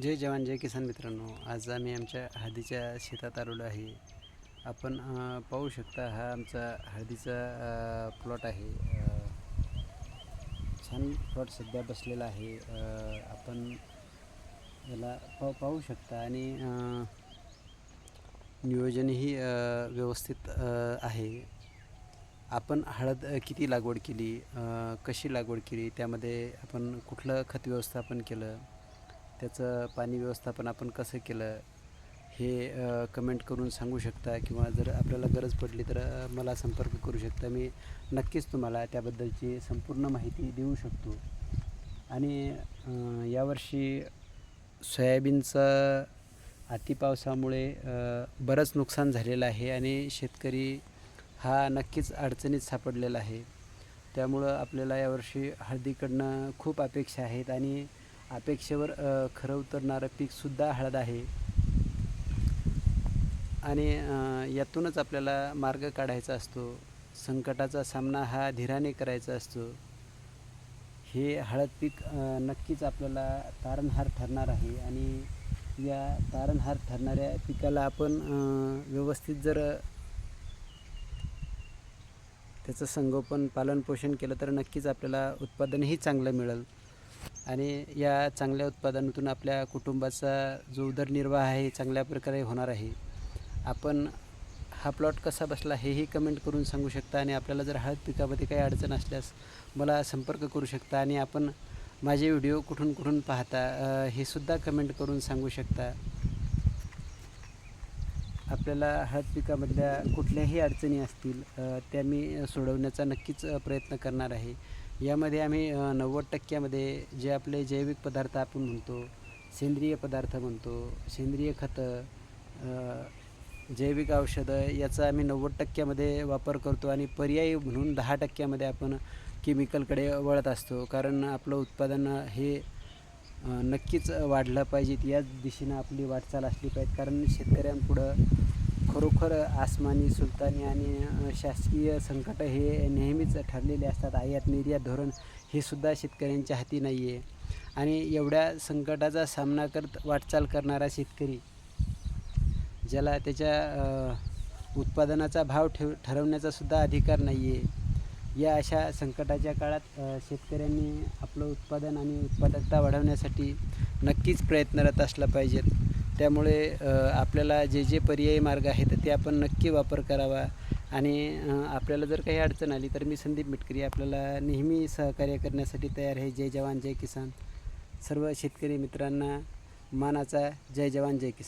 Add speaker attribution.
Speaker 1: जय जवान जय किसान मित्रांनो. आज आम्ही आमच्या हळदीच्या शेतात आलेलो आहे. आपण पाहू शकता हा आमचा हळदीचा प्लॉट आहे. छान प्लॉट सध्या बसलेला आहे. आपण याला पाहू पाहू शकता आणि नियोजनही व्यवस्थित आहे. आपण हळद किती लागवड केली? कशी लागवड केली? त्यामध्ये आपण कुठलं खत व्यवस्थापन केलं? त्याचं पाणी व्यवस्थापन आपण कसं केलं हे कमेंट करून सांगू शकता किंवा जर आपल्याला गरज पडली तर मला संपर्क करू शकता. मी नक्कीच तुम्हाला त्याबद्दलची संपूर्ण माहिती देऊ शकतो. आणि यावर्षी सोयाबीनचं अतिपावसामुळे बरंच नुकसान झालेलं आहे आणि शेतकरी हा नक्कीच अडचणीत सापडलेला आहे. त्यामुळं आपल्याला यावर्षी हळदीकडनं खूप अपेक्षा आहेत आणि अपेक्षेवर खरं उतरणारं पीकसुद्धा हळद आहे. आणि यातूनच आपल्याला मार्ग काढायचा असतो. संकटाचा सामना हा धीराने करायचा असतो. हे हळद पीक नक्कीच आपल्याला तारणहार ठरणार आहे. आणि या तारणहार ठरणाऱ्या पिकाला आपण व्यवस्थित जर त्याचं संगोपन पालनपोषण केलं तर नक्कीच आपल्याला उत्पादनही चांगलं मिळेल. आणि या चांगल्या उत्पादनातून आपल्या कुटुंबाचा जो उदरनिर्वाह आहे चांगल्या प्रकारे होणार आहे. आपण हा प्लॉट कसा बसला हेही कमेंट करून सांगू शकता आणि आपल्याला जर हळद पिकामध्ये काही अडचण असल्यास मला संपर्क करू शकता आणि आपण माझे व्हिडिओ कुठून कुठून पाहता हे सुद्धा कमेंट करून सांगू शकता. आपल्याला हळद पिकामधल्या कुठल्याही अडचणी असतील त्या मी सोडवण्याचा नक्कीच प्रयत्न करणार आहे. यामध्ये आम्ही नव्वद टक्क्यामध्ये जे आपले जैविक पदार्थ आपण म्हणतो सेंद्रिय पदार्थ म्हणतो सेंद्रिय खतं जैविक औषधं याचा आम्ही नव्वद टक्क्यामध्ये वापर करतो आणि पर्यायी म्हणून दहा टक्क्यामध्ये आपण केमिकलकडे वळत असतो. कारण आपलं उत्पादन हे नक्कीच वाढलं पाहिजेत याच दिशेनं आपली वाटचाल असली पाहिजे. कारण शेतकऱ्यांपुढं खरोखर आसमानी सुलतानी आणि शासकीय संकट हे नेहमीच ठरलेले असतात. आयात निर्यात धोरण हे सुद्धा शेतकऱ्यांच्या हाती नाही आहे आणि एवढ्या संकटाचा सामना करत वाटचाल करणारा शेतकरी ज्याला त्याच्या उत्पादनाचा भाव ठेव ठरवण्याचा सुद्धा अधिकार नाही आहे या अशा संकटाच्या काळात शेतकऱ्यांनी आपलं उत्पादन आणि उत्पादकता वाढवण्यासाठी नक्कीच प्रयत्नरत असला पाहिजेत. त्यामुळे आपल्याला जे जे पर्यायी मार्ग आहेत ते आपण नक्की वापर करावा. आणि आपल्याला जर काही अडचण आली तर मी संदीप मिटकरी आपल्याला नेहमी सहकार्य करण्यासाठी तयार आहे. जय जवान जय किसान. सर्व शेतकरी मित्रांना मानाचा जय जवान जय किसान.